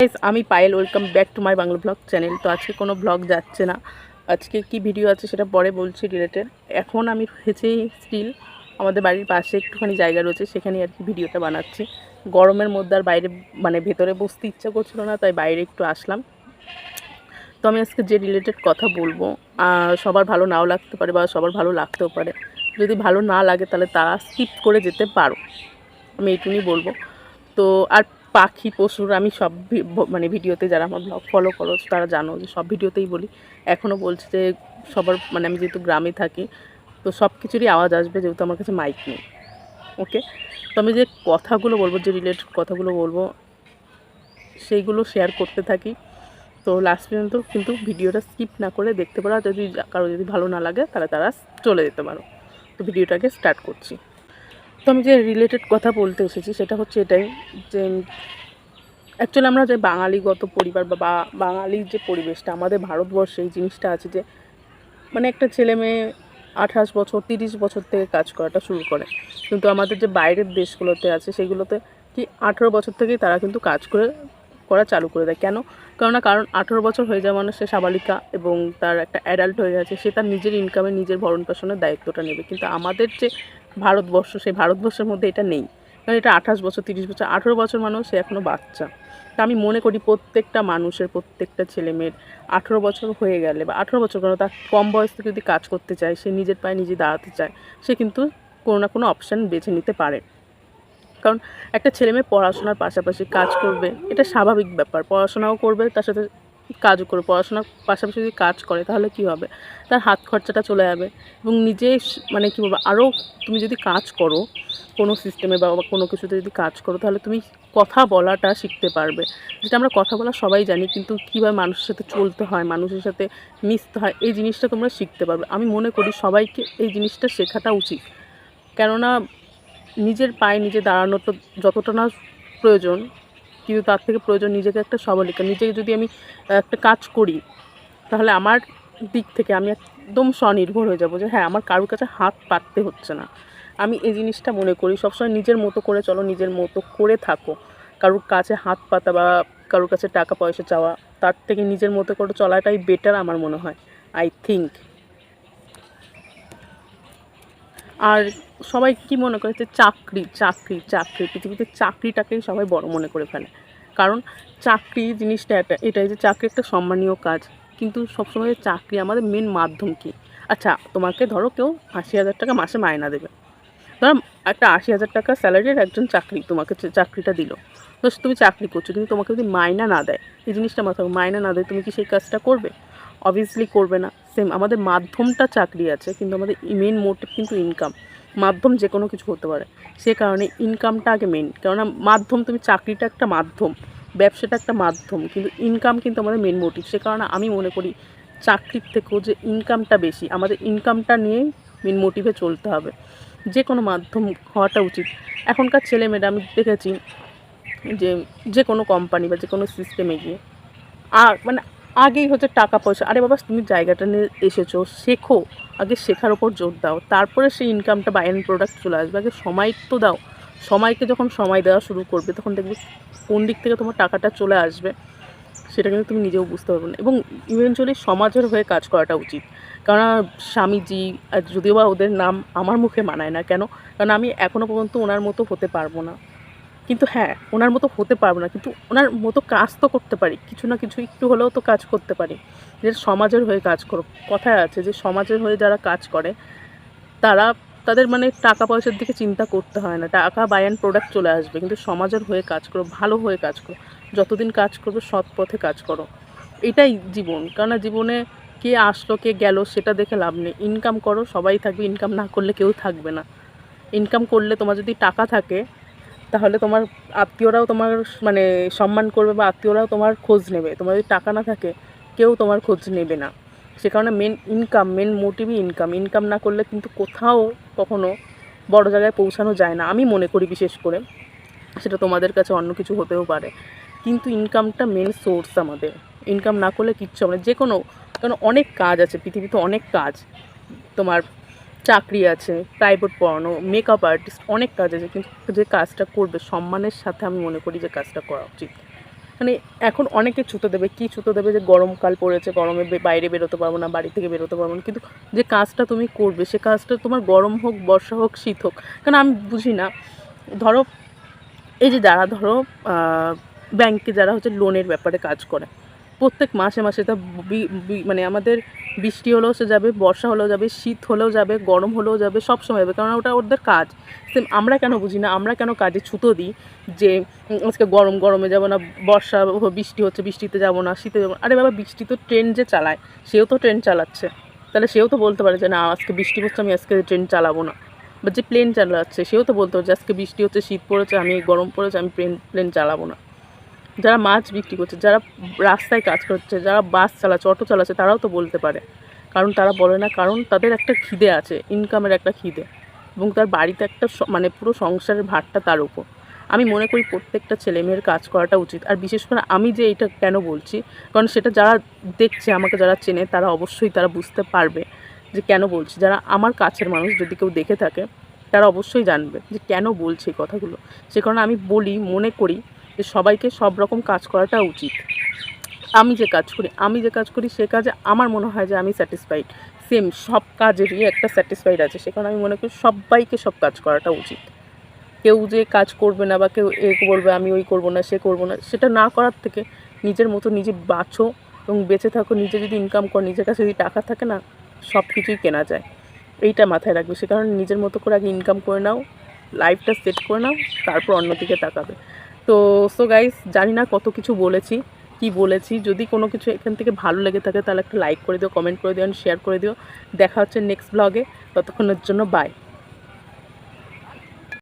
Guys, আমি Payel welcome back to my Bangla blog channel তো আজকে কোনো ব্লগ যাচ্ছে না। আজকে কি ভিডিও আছে সেটা পরে বলছি রিলেটেড এখন আমি রয়েছি স্টিল আমাদের বাড়ির পাশে একটুখানি জায়গা রয়েছে সেখানে আর কি ভিডিওটা বানাচ্ছি। গরমের মধ্যে আর বাইরে মানে ভেতরে বসতে ইচ্ছা করছিল না তাই বাইরে একটু আসলাম। তো আমি আজকে যে রিলেটেড কথা বলব সবার ভালো নাও লাগতে পারে বা সবার ভালো লাগতেও পারে। যদি ভালো না লাগে তাহলে তারা স্কিপ করে যেতে পারো। আমি এইটুকুই বলব। তো আর পাখি পশুর আমি সব মানে ভিডিওতে যারা আমার ব্লগ ফলো করো, তারা জানো যে সব ভিডিওতেই বলি। এখনও বলছি যে সবার মানে আমি যেহেতু গ্রামে থাকি, তো সব কিছুরই আওয়াজ আসবে যেহেতু আমার কাছে মাইক নেই। ওকে তো আমি যে কথাগুলো বলব, যে রিলেটেড কথাগুলো বলব, সেইগুলো শেয়ার করতে থাকি। তো লাস্ট পর্যন্ত কিন্তু ভিডিওটা স্কিপ না করে দেখতে পারো যদি কারও যদি ভালো না লাগে, তাহলে তারা চলে যেতে পারো। তো ভিডিওটাকে স্টার্ট করছি। তো আমি যে রিলেটেড কথা বলতে এসেছি, সেটা হচ্ছে এটাই যে অ্যাকচুয়ালি আমরা যে বাঙালিগত পরিবার বা বাঙালির যে পরিবেশটা, আমাদের ভারতবর্ষে এই জিনিসটা আছে যে মানে একটা ছেলে মেয়ে আঠাশ বছর, তিরিশ বছর থেকে কাজ করাটা শুরু করে। কিন্তু আমাদের যে বাইরের দেশগুলোতে আছে, সেগুলোতে কি আঠেরো বছর থেকেই তারা কিন্তু কাজ করে, করা চালু করে দেয়। কেন? কেননা কারণ আঠেরো বছর হয়ে যাওয়া মানে সে সাবালিকা এবং তার একটা অ্যাডাল্ট হয়ে গেছে, সে তার নিজের ইনকামে নিজের ভরণ পোষণের দায়িত্বটা নেবে। কিন্তু আমাদের যে ভারতবর্ষ, সেই ভারতবর্ষের মধ্যে এটা নেই। কারণ এটা আঠাশ বছর, তিরিশ বছর, আঠেরো বছর মানুষ সে এখনও বাচ্চা। তা আমি মনে করি প্রত্যেকটা মানুষের, প্রত্যেকটা ছেলে মেয়ের আঠেরো বছর হয়ে গেলে বা আঠেরো বছর কেন তার কম বয়স থেকে যদি কাজ করতে চায়, সে নিজের পায়ে নিজে দাঁড়াতে চায়, সে কিন্তু কোনো না কোনো অপশান বেছে নিতে পারে। কারণ একটা ছেলে মেয়ে পড়াশোনার পাশাপাশি কাজ করবে, এটা স্বাভাবিক ব্যাপার। পড়াশোনাও করবে, তার সাথে কাজও করবে, পড়াশোনার পাশাপাশি যদি কাজ করে, তাহলে কি হবে? তার হাত খরচাটা চলে যাবে এবং নিজে মানে কী বলব আরও তুমি যদি কাজ করো, কোনো সিস্টেমে বা কোনো কিছুতে যদি কাজ করো, তাহলে তুমি কথা বলাটা শিখতে পারবে। যেটা আমরা কথা বলা সবাই জানি, কিন্তু কীভাবে মানুষের সাথে চলতে হয়, মানুষের সাথে মিশতে হয়, এই জিনিসটা তোমরা শিখতে পারবে। আমি মনে করি সবাইকে এই জিনিসটা শেখাটা উচিত। কেননা নিজের পায়ে নিজে দাঁড়ানোর তো যতটা না প্রয়োজন কিন্তু তার থেকে প্রয়োজন নিজেকে একটা সবলিকা নিজেকে যদি আমি একটা কাজ করি, তাহলে আমার দিক থেকে আমি একদম স্বনির্ভর হয়ে যাব যে হ্যাঁ আমার কারোর কাছে হাত পাততে হচ্ছে না। আমি এই জিনিসটা মনে করি, সবসময় নিজের মতো করে চলো, নিজের মতো করে থাকো। কারোর কাছে হাত পাতা বা কারোর কাছে টাকা পয়সা চাওয়া, তার থেকে নিজের মতো করে চলাটাই বেটার আমার মনে হয় আই থিঙ্ক আর সবাই কি মনে করে যে চাকরি চাকরি চাকরি, পৃথিবীতে চাকরিটাকেই সবাই বড় মনে করে ফেলে। কারণ চাকরি জিনিসটা একটা এটাই যে চাকরি একটা সম্মানীয় কাজ। কিন্তু সবসময় চাকরি আমাদের মেন মাধ্যম কি? আচ্ছা তোমাকে ধরো কেউ আশি হাজার টাকা মাসে মায়না দেবে। ধরো একটা আশি হাজার টাকা স্যালারির একজন চাকরি তোমাকে চাকরিটা দিল। তো তুমি চাকরি করছ, কিন্তু তোমাকে যদি মায়না না দেয়, এই জিনিসটা মাথায় মায়না না দেয় তুমি কি সেই কাজটা করবে? অবভিয়াসলি করবে না। সেম আমাদের মাধ্যমটা চাকরি আছে, কিন্তু আমাদের মেন মোটিভ কিন্তু ইনকাম মাধ্যম যে কোনো কিছু হতে পারে। সে কারণে ইনকামটা আগে মেন কেননা মাধ্যম, তুমি চাকরিটা একটা মাধ্যম, ব্যবসাটা একটা মাধ্যম, কিন্তু ইনকাম কিন্তু আমাদের মেন মোটিভ সে কারণে আমি মনে করি চাকরির থেকেও যে ইনকামটা বেশি, আমাদের ইনকামটা নিয়েই মেন মোটিভে চলতে হবে। যে কোনো মাধ্যম হওয়াটা উচিত। এখনকার ছেলেমেয়েরা আমি দেখেছি যে যে কোনো কোম্পানি বা যে কোনো সিস্টেমে গিয়ে, আর মানে আগেই হচ্ছে টাকা পয়সা। আরে বাবা, তুমি জায়গাটা নিয়ে এসেছ, শেখো। আগে শেখার ওপর জোর দাও। তারপরে সেই ইনকামটা বা এন্ড প্রোডাক্ট চলে আসবে। আগে সময় তো দাও। সময়কে যখন সময় দেওয়া শুরু করবে, তখন দেখবে কোন দিক থেকে তোমার টাকাটা চলে আসবে, সেটা কিন্তু তুমি নিজেও বুঝতে পারবে না। এবং ইভেনচুয়ালি সমাজের হয়ে কাজ করাটা উচিত। কারণ স্বামীজি যদিও বা ওদের নাম আমার মুখে মানায় না কেন, কারণ আমি এখনও পর্যন্ত ওনার মতো হতে পারব না। কিন্তু হ্যাঁ ওনার মতো হতে পারব না। কিন্তু ওনার মতো কাজ তো করতে পারি। কিছু না কিছু একটু হলেও তো কাজ করতে পারি। যে সমাজের হয়ে কাজ করো। কথায় আছে যে সমাজের হয়ে যারা কাজ করে, তারা তাদের মানে টাকা পয়সার দিকে চিন্তা করতে হয় না। টাকা বাই অ্যান্ড প্রোডাক্ট চলে আসবে। কিন্তু সমাজের হয়ে কাজ করো, ভালো হয়ে কাজ করো। যতদিন কাজ করবে, সৎ পথে কাজ করো। এটাই জীবন। কেননা জীবনে কে আসলো, কে গেল, সেটা দেখে লাভ নেই। ইনকাম করো, সবাই থাকবে। ইনকাম না করলে কেউ থাকবে না। ইনকাম করলে তোমার যদি টাকা থাকে তাহলে তোমার আত্মীয়রাও তোমার মানে সম্মান করবে বা আত্মীয়রাও তোমার খোঁজ নেবে। তোমার যদি টাকা না থাকে, কেউ তোমার খোঁজ নেবে না। সে কারণে মেন ইনকাম মেন মোটিভই ইনকাম ইনকাম না করলে কিন্তু কোথাও কখনো বড় জায়গায় পৌঁছানো যায় না। আমি মনে করি বিশেষ করে, সেটা তোমাদের কাছে অন্য কিছু হতেও পারে। কিন্তু ইনকামটা মেন সোর্স আমাদের। ইনকাম না করলে কিচ্ছু না। যে কোনো কারণ অনেক কাজ আছে। পৃথিবীতে অনেক কাজ। তোমার চাকরি আছে প্রাইভেট পড়ানো মেকআপ আর্টিস্ট অনেক কাজ আছে, কিন্তু যে কাজটা করবে, সম্মানের সাথে আমি মনে করি যে কাজটা করা উচিত। মানে এখন অনেকে ছুতো দেবে, কী ছুতো দেবে যে গরমকাল পড়েছে, গরমে বাইরে বেরোতে পারব না, বাড়ি থেকে বেরোতে পারব না, কিন্তু যে কাজটা তুমি করবে, সে কাজটা তোমার গরম হোক, বর্ষা হোক, শীত হোক, কারণ আমি বুঝি না। ধরো, এই যে যারা ধরো ব্যাংকে যারা হচ্ছে লোনের ব্যাপারে কাজ করে প্রত্যেক মাসে মাসে তা মানে আমাদের বৃষ্টি হলেও সে যাবে, বর্ষা হলেও যাবে, শীত হলেও যাবে, গরম হলেও যাবে, সব সময় যাবে, কারণ ওটা ওদের কাজ। সেম আমরা কেন বুঝি না, আমরা কেন কাজে ছুতো দিই যে আজকে গরম, গরমে যাব না, বর্ষা বৃষ্টি হচ্ছে, বৃষ্টিতে যাব না, শীতে যাব আরে বাবা, বৃষ্টি তো ট্রেন যে চালায়, সেও তো ট্রেন চালাচ্ছে। তাহলে সেও তো বলতে পারে যে, না, আজকে বৃষ্টি হচ্ছে আমি আজকে ট্রেন চালাবো না। বা যে প্লেন চালাচ্ছে, সেও তো বলতে পারে যে, আজকে বৃষ্টি হচ্ছে, শীত পড়েছে, আমি গরম পড়েছে, আমি প্লেন প্লেন চালাবো না। যারা মাছ বিক্রি করছে, যারা রাস্তায় কাজ করছে, যারা বাস চালাচ্ছে, অটো চালাচ্ছে, তারাও তো বলতে পারে। কারণ তারা বলে না, কারণ তাদের একটা খিদে আছে ইনকামের একটা খিদে। এবং তার বাড়িতে একটা মানে পুরো সংসারের ভারটা তার উপর। আমি মনে করি প্রত্যেকটা ছেলে মেয়ের কাজ করাটা উচিত। আর বিশেষ করে আমি যে এটা কেন বলছি, কারণ সেটা যারা দেখছে, আমাকে যারা চেনে, তারা অবশ্যই তারা বুঝতে পারবে যে কেন বলছি। যারা আমার কাছের মানুষ যদি কেউ দেখে থাকে, তারা অবশ্যই জানবে যে কেন বলছি কথাগুলো। সে কারণে আমি বলি, মনে করি যে সবাইকে সব রকম কাজ করাটা উচিত। আমি যে কাজ করি, আমি যে কাজ করি সে কাজে আমার মনে হয় যে আমি স্যাটিসফাইড সেম সব কাজেরই একটা স্যাটিসফাইড আছে, সে কারণে আমি মনে করি সবাইকে সব কাজ করাটা উচিত। কেউ যে কাজ করবে না বা কেউ এ বলবে আমি ওই করব না, সে করব না, সেটা না করার থেকে নিজের মতো নিজে বাঁচো এবং বেঁচে থাকো, নিজে যদি ইনকাম করো, নিজের কাছে যদি টাকা থাকে না সব কিছুই কেনা যায়। এইটা মাথায় রাখবে, সে কারণে নিজের মতো করে আগে ইনকাম করে নাও। লাইফটা সেট করে নাও, তারপর অন্যদিকে তাকাবে। তো সো গাইস জানি না কত কিছু বলেছি, কি বলেছি। যদি কোনো কিছু এখান থেকে ভালো লেগে থাকে, তাহলে একটা লাইক করে দিও কমেন্ট করে দিও শেয়ার করে দিও। দেখা হচ্ছে নেক্সট ব্লগে ততক্ষণের জন্য বাই